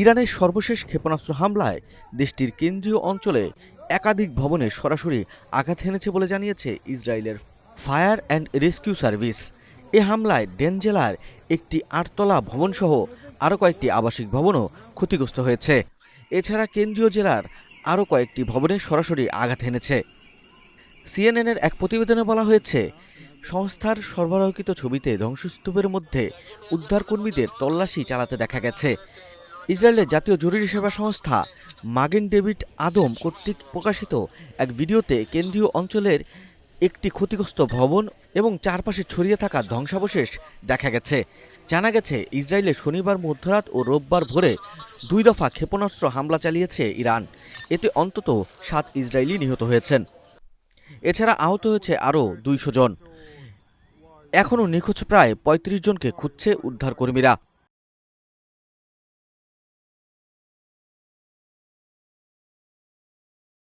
ইরানের সর্বশেষ ক্ষেপণাস্ত্র হামলায় দেশটির কেন্দ্রীয় অঞ্চলে একাধিক ভবনে সরাসরি আঘাত হেনেছে বলে জানিয়েছে ইসরায়েলের ফায়ার অ্যান্ড রেস্কিউ সার্ভিস। এ হামলায় ডেন জেলার একটি আটতলা ভবনসহ আরও কয়েকটি আবাসিক ভবনও ক্ষতিগ্রস্ত হয়েছে। এছাড়া কেন্দ্রীয় জেলার আরও কয়েকটি ভবনে সরাসরি আঘাত হেনেছে। সিএনএনের এক প্রতিবেদনে বলা হয়েছে, সংস্থার সরবরাহকৃত ছবিতে ধ্বংসস্তূপের মধ্যে উদ্ধারকর্মীদের তল্লাশি চালাতে দেখা গেছে। ইসরায়েলের জাতীয় জরুরি সেবা সংস্থা মাগেন ডেভিড আদম কর্তৃক প্রকাশিত এক ভিডিওতে কেন্দ্রীয় অঞ্চলের একটি ক্ষতিগ্রস্ত ভবন এবং চারপাশে ছড়িয়ে থাকা ধ্বংসাবশেষ দেখা গেছে। জানা গেছে, ইসরায়েলে শনিবার, মধ্যরাত ও রোববার ভোরে দুই দফা ক্ষেপণাস্ত্র হামলা চালিয়েছে ইরান। এতে অন্তত সাত ইসরায়েলি নিহত হয়েছেন। এছাড়া আহত হয়েছে আরও দুইশো জন। এখনও নিখোঁজ প্রায় পঁয়ত্রিশ জনকে খুঁজছে উদ্ধারকর্মীরা।